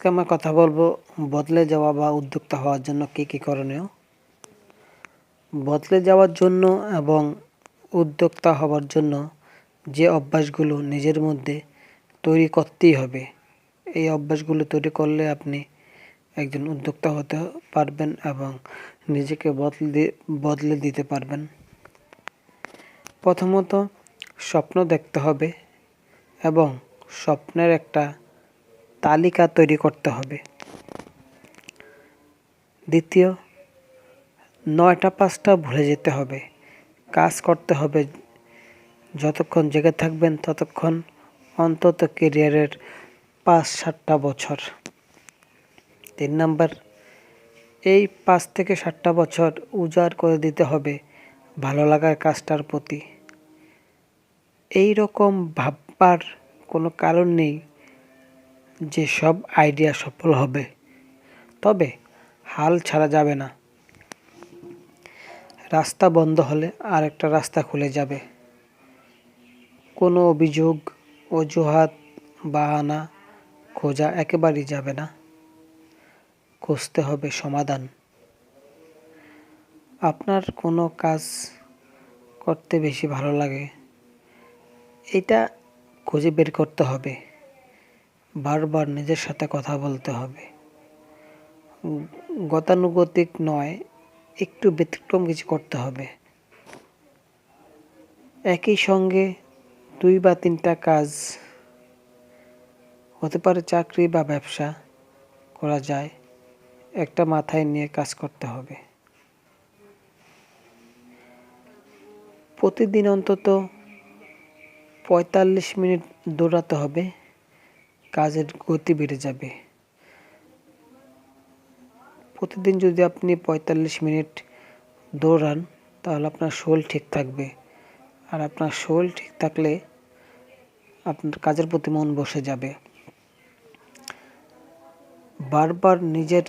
আজকে আমরা কথা বলব? বদলে যাওয়া বা উদ্যোক্তা হওয়ার জন্য কী কী করণীয়? বদলে যাওয়ার জন্য এবং উদ্যোক্তা হওয়ার জন্য যে অভ্যাসগুলো নিজের মধ্যে তৈরি করতেই হবে, এই অভ্যাসগুলো তৈরি করলে আপনি একজন উদ্যোক্তা হতে পারবেন এবং নিজেকে বদলে বদলে দিতে পারবেন। প্রথমত স্বপ্ন দেখতে হবে এবং স্বপ্নের একটা তালিকা তৈরি করতে হবে। দ্বিতীয়, নয়টা পাঁচটা ভুলে যেতে হবে। কাজ করতে হবে। যতক্ষণ জেগে থাকবেন ততক্ষণ অন্তত কেরিয়ারের পাঁচ সাতটা বছর। তিন নাম্বার, এই পাঁচ থেকে সাতটা বছর উজাড় করে দিতে হবে ভালো লাগার কাজটার প্রতি। এই রকম ভাববার কোনো কারণ নেই যে সব আইডিয়া সফল হবে। তবে হাল ছাড়া যাবে না। রাস্তা বন্ধ হলে আরেকটা রাস্তা খুলে যাবে। কোনো অভিযোগ, অজুহাত, বাহানা খোঁজা একেবারেই যাবে না। খুঁজতে হবে সমাধান। আপনার কোনো কাজ করতে বেশি ভালো লাগে। এটা খুঁজে বের করতে হবে। বারবার নিজের সাথে কথা বলতে হবে। গতানুগতিক নয়, একটু ব্যতিক্রম কিছু করতে হবে। একই সঙ্গে দুই বা তিনটা কাজ হতে পারে চাকরি বা ব্যবসা করা যায়, একটা মাথায় নিয়ে কাজ করতে হবে। প্রতিদিন অন্তত পঁয়তাল্লিশ মিনিট দৌড়াতে হবে। কাজের গতি বেড়ে যাবে। প্রতিদিন যদি আপনি পঁয়তাল্লিশ মিনিট দৌড়ান, তাহলে আপনার শরীর ঠিক থাকবে। আর আপনার শরীর ঠিক থাকলে আপনার কাজের প্রতি মন বসে যাবে। বারবার নিজের,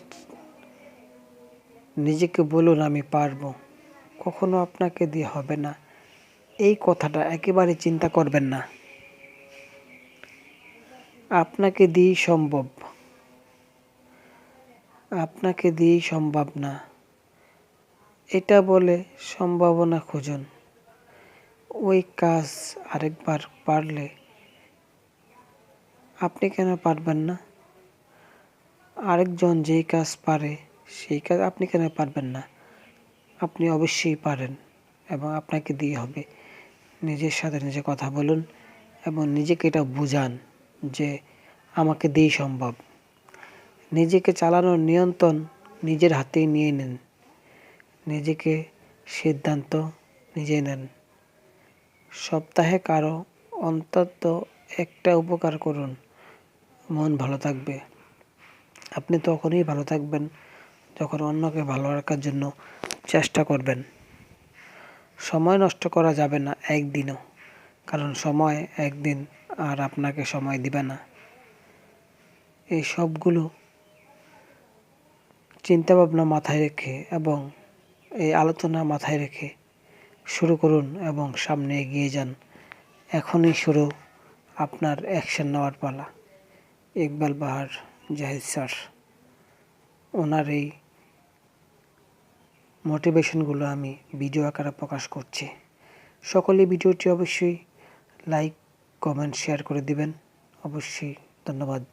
নিজেকে বলুন, আমি পারব। কখনো আপনাকে দিয়ে হবে না। এই কথাটা একেবারে চিন্তা করবেন না। আপনাকে দিয়েই সম্ভব। আপনাকে দিয়েই সম্ভব না। এটা বলে সম্ভাবনা খুঁজুন। ওই কাজ আরেকবার পারলে আপনি কেন পারবেন না? আরেকজন যেই কাজ পারে, সেই কাজ আপনি কেন পারবেন না? আপনি অবশ্যই পারেন এবং আপনাকে দিয়ে হবে। নিজের সাথে নিজে কথা বলুন এবং নিজেকে এটা বোঝান। যে আমাকে দিয়েই সম্ভব। নিজেকে চালানোর নিয়ন্ত্রণ নিজের হাতেই নিয়ে নেন। নিজেকে সিদ্ধান্ত নিজে নেন। সপ্তাহে কারও অন্তত একটা উপকার করুন। মন ভালো থাকবে। আপনি তখনই ভালো থাকবেন যখন অন্যকে ভালো রাখার জন্য চেষ্টা করবেন। সময় নষ্ট করা যাবে না একদিনও। কারণ সময় একদিন আর আপনাকে সময় দিবে না। এই সবগুলো চিন্তাভাবনা মাথায় রেখে এবং এই আলোচনা মাথায় রেখে শুরু করুন এবং সামনে এগিয়ে যান। এখনই শুরু আপনার অ্যাকশন নেওয়ার পালা। ইকবাল বাহার, জাহিদ স্যার, ওনার এই মোটিভেশনগুলো আমি ভিডিও আকারে প্রকাশ করছি। সকলে ভিডিওটি অবশ্যই লাইক কমেন্ট শেয়ার করে দিবেন। অবশ্যই ধন্যবাদ।